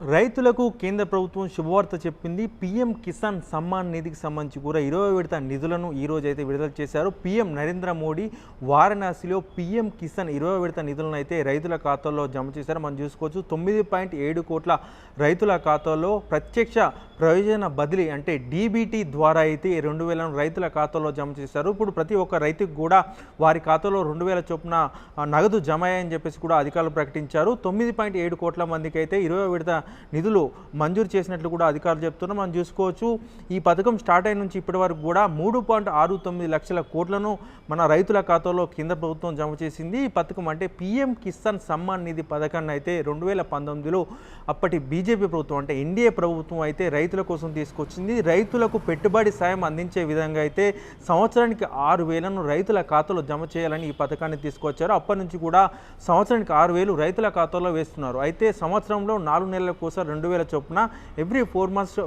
రైతులకు కేంద్ర ప్రభుత్వం శుభవార్త చెప్పింది. పీఎం కిసాన్ సమ్మాన్ నిధికి సంబంధించి కూడా ఇరవై విడత నిధులను ఈరోజు అయితే విడుదల చేశారు. పీఎం నరేంద్ర మోడీ వారణాసిలో పీఎం కిసాన్ ఇరవై విడత నిధులను అయితే రైతుల ఖాతాల్లో జమ చేశారు. మనం చూసుకోవచ్చు తొమ్మిది పాయింట్ ఏడు కోట్ల రైతుల ఖాతాల్లో ప్రత్యక్ష ప్రయోజన బదిలీ అంటే డీబీటీ ద్వారా అయితే రెండు వేలను రైతుల ఖాతాలో జమ చేశారు. ఇప్పుడు ప్రతి ఒక్క రైతుకు కూడా వారి ఖాతాలో రెండు వేల చొప్పున నగదు జమ అయ్యాయని చెప్పేసి కూడా అధికారులు ప్రకటించారు. తొమ్మిది పాయింట్ ఏడు కోట్ల మందికి అయితే ఇరవై విడత నిధులు మంజూరు చేసినట్లు కూడా అధికారులు చెప్తున్నారు. మనం చూసుకోవచ్చు ఈ పథకం స్టార్ట్ అయిన నుంచి ఇప్పటి వరకు కూడా మూడు పాయింట్ ఆరు తొమ్మిది లక్షల కోట్లను మన రైతుల ఖాతాలో కేంద్ర ప్రభుత్వం జమ చేసింది. ఈ పథకం అంటే పీఎం కిసాన్ సమ్మాన్ నిధి పథకాన్ని అయితే రెండు వేల పంతొమ్మిదిలో అప్పటి బీజేపీ ప్రభుత్వం అంటే ఎన్డీఏ ప్రభుత్వం అయితే రైతుల కోసం తీసుకొచ్చింది. రైతులకు పెట్టుబడి సాయం అందించే విధంగా అయితే సంవత్సరానికి ఆరు వేలను రైతుల ఖాతాలో జమ చేయాలని ఈ పథకాన్ని తీసుకొచ్చారు. అప్పటి నుంచి కూడా సంవత్సరానికి ఆరు వేలు రైతుల ఖాతాలో వేస్తున్నారు. అయితే సంవత్సరంలో నాలుగు నెలల ఒకసారి రెండు వేల చొప్పున ఎవ్రీ ఫోర్ మంత్స్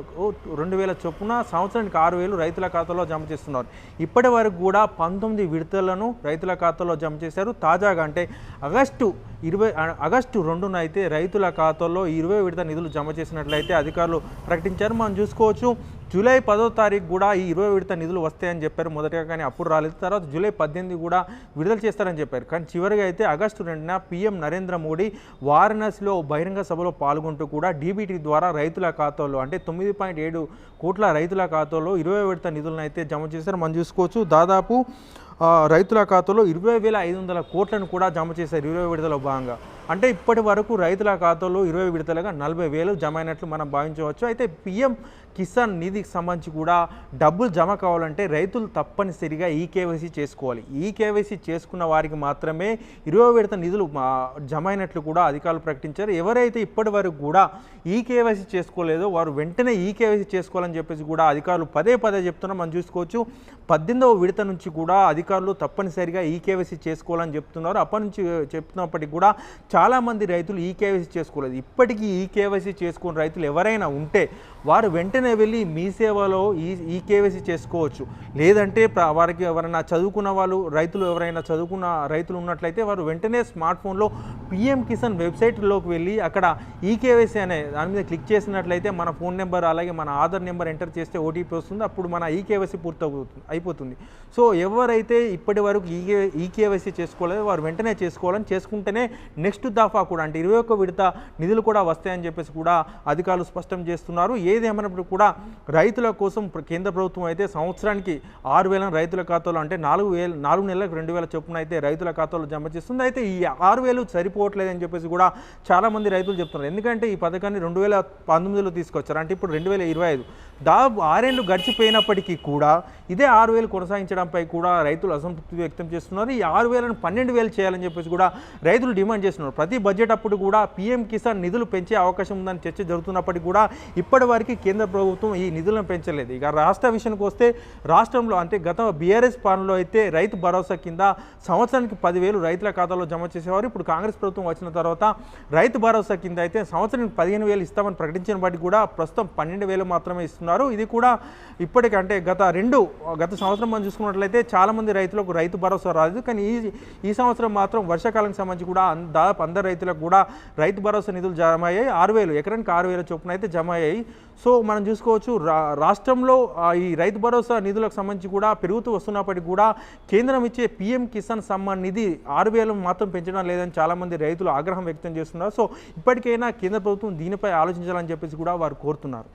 రెండు వేల చొప్పున సంవత్సరానికి ఆరు వేలు రైతుల ఖాతాలో జమ చేస్తున్నారు. ఇప్పటి వరకు కూడా పంతొమ్మిది విడతలను రైతుల ఖాతాలో జమ చేశారు. తాజాగా అంటే ఆగస్టు ఇరవై ఆగస్టు రెండున అయితే రైతుల ఖాతాల్లో ఇరవై విడత నిధులు జమ చేసినట్లయితే అధికారులు ప్రకటించారు. మనం చూసుకోవచ్చు జూలై పదో తారీఖు కూడా ఈ ఇరవై విడత నిధులు వస్తాయని చెప్పారు. మొదటగా కానీ అప్పుడు రాలేదు తర్వాత జూలై పద్దెనిమిది కూడా విడుదల చేస్తారని చెప్పారు. కానీ చివరిగా అయితే ఆగస్టు రెండున పీఎం నరేంద్ర మోడీ వారణాసిలో బహిరంగ సభలో పాల్గొంటూ కూడా డీబీటీ ద్వారా రైతుల ఖాతాలో అంటే తొమ్మిది పాయింట్ ఏడు కోట్ల రైతుల ఖాతాలో ఇరవై విడత నిధులను అయితే జమ చేశారు. మనం చూసుకోవచ్చు దాదాపు రైతుల ఖాతాలో ఇరవై వేల ఐదు వందల కోట్లను కూడా జమ చేశారు. ఇరవై విడతలో భాగంగా. అంటే ఇప్పటి వరకు రైతుల ఖాతాలో ఇరవై విడతలుగా నలభై వేలు జమ అయినట్లు మనం భావించవచ్చు. అయితే పిఎం కిసాన్ నిధికి సంబంధించి కూడా డబ్బులు జమ కావాలంటే రైతులు తప్పనిసరిగా ఈ కేవైసీ చేసుకోవాలి. ఈ కేవైసీ చేసుకున్న వారికి మాత్రమే ఇరవై విడత నిధులు జమ అయినట్లు కూడా అధికారులు ప్రకటించారు. ఎవరైతే ఇప్పటి వరకు కూడా ఈ కేవైసీ చేసుకోలేదో వారు వెంటనే ఈ కేవైసీ చేసుకోవాలని చెప్పేసి కూడా అధికారులు పదే పదే చెప్తున్నా మనం చూసుకోవచ్చు పద్దెనిమిదవ విడత నుంచి కూడా అధికారులు తప్పనిసరిగా ఈ కేవైసీ చేసుకోవాలని చెప్తున్నారు. అప్పటి నుంచి చెప్తున్నప్పటికీ కూడా చాలామంది రైతులు ఈ కేవైసీ చేసుకోలేదు. ఇప్పటికీ ఈ కేవైసీ చేసుకున్న రైతులు ఎవరైనా ఉంటే వారు వెంటనే వెళ్ళి మీ సేవలో ఈ ఈ కేవైసీ చేసుకోవచ్చు. లేదంటే వారికి ఎవరైనా చదువుకున్న వాళ్ళు రైతులు ఎవరైనా చదువుకున్న రైతులు ఉన్నట్లయితే వారు వెంటనే స్మార్ట్ ఫోన్లో పిఎం కిసాన్ వెబ్సైట్లోకి వెళ్ళి అక్కడ ఈ కేవైసీ అనే దాని మీద క్లిక్ చేసినట్లయితే మన ఫోన్ నెంబర్ అలాగే మన ఆధార్ నెంబర్ ఎంటర్ చేస్తే ఓటీపీ వస్తుంది. అప్పుడు మన ఈ కేవైసీ పూర్తవుతుంది అయిపోతుంది. సో ఎవరైతే ఇప్పటి వరకు ఈ ఈ కేవైసీ చేసుకోలేదో వారు వెంటనే చేసుకోవాలని చేసుకుంటేనే నెక్స్ట్ దఫా కూడా అంటే ఇరవై ఒక్క విడత నిధులు కూడా వస్తాయని చెప్పేసి కూడా అధికారులు స్పష్టం చేస్తున్నారు. ఏదేమైనప్పుడు కూడా రైతుల కోసం కేంద్ర ప్రభుత్వం అయితే సంవత్సరానికి ఆరు వేల రైతుల ఖాతాలో అంటే నాలుగు వేలు నాలుగు నెలలకు రెండు వేల చొప్పున అయితే రైతుల ఖాతాలో జమ చేస్తుంది. అయితే ఈ ఆరు వేలు సరిపోవట్లేదని చెప్పేసి కూడా చాలామంది రైతులు చెప్తున్నారు. ఎందుకంటే ఈ పథకాన్ని రెండు వేల పంతొమ్మిదిలో తీసుకొచ్చారు. అంటే ఇప్పుడు రెండు వేల ఇరవై ఐదు దాదాపు ఆరేళ్ళు గడిచిపోయినప్పటికీ కూడా ఇదే ఆరు వేలు కొనసాగించడంపై కూడా రైతులు అసంతృప్తి వ్యక్తం చేస్తున్నారు. ఈ ఆరు వేలను పన్నెండు వేలు చేయాలని చెప్పేసి కూడా రైతులు డిమాండ్ చేస్తున్నారు. ప్రతి బడ్జెట్ అప్పుడు కూడా పీఎం కిసాన్ నిధులు పెంచే అవకాశం ఉందని చర్చ జరుగుతున్నప్పటికీ కూడా ఇప్పటివరకు కేంద్ర ప్రభుత్వం ఈ నిధులను పెంచలేదు. ఇక రాష్ట్ర విషయానికి వస్తే రాష్ట్రంలో అంటే గత బీఆర్ఎస్ పాలనలో అయితే రైతు భరోసా కింద సంవత్సరానికి పదివేలు రైతుల ఖాతాలో జమ చేసేవారు. ఇప్పుడు కాంగ్రెస్ ప్రభుత్వం వచ్చిన తర్వాత రైతు భరోసా కింద అయితే సంవత్సరానికి పదిహేను వేలు ఇస్తామని ప్రకటించిన బట్టి కూడా ప్రస్తుతం పన్నెండు వేలు మాత్రమే ఇస్తున్నారు. ఇది కూడా ఇప్పటికంటే గత రెండు గత సంవత్సరం మనం చూసుకున్నట్లయితే చాలామంది రైతులకు రైతు భరోసా రాలేదు. కానీ ఈ ఈ సంవత్సరం మాత్రం వర్షాకాలానికి సంబంధించి కూడా దాదాపు దాదాపు అందరు రైతులకు కూడా రైతు భరోసా నిధులు జమ అయ్యాయి ఆరు వేలు ఎకరానికి ఆరు వేల చొప్పున అయితే జమ అయ్యాయి సో మనం చూసుకోవచ్చు రా రాష్ట్రంలో ఈ రైతు భరోసా నిధులకు సంబంధించి కూడా పెరుగుతూ వస్తున్నప్పటికీ కూడా కేంద్రం ఇచ్చే పీఎం కిసాన్ సమ్మాన్ నిధి ఆరు వేలు మాత్రం పెంచడం లేదని చాలామంది రైతులు ఆగ్రహం వ్యక్తం చేస్తున్నారు. సో ఇప్పటికైనా కేంద్ర ప్రభుత్వం దీనిపై ఆలోచించాలని చెప్పేసి కూడా వారు కోరుతున్నారు.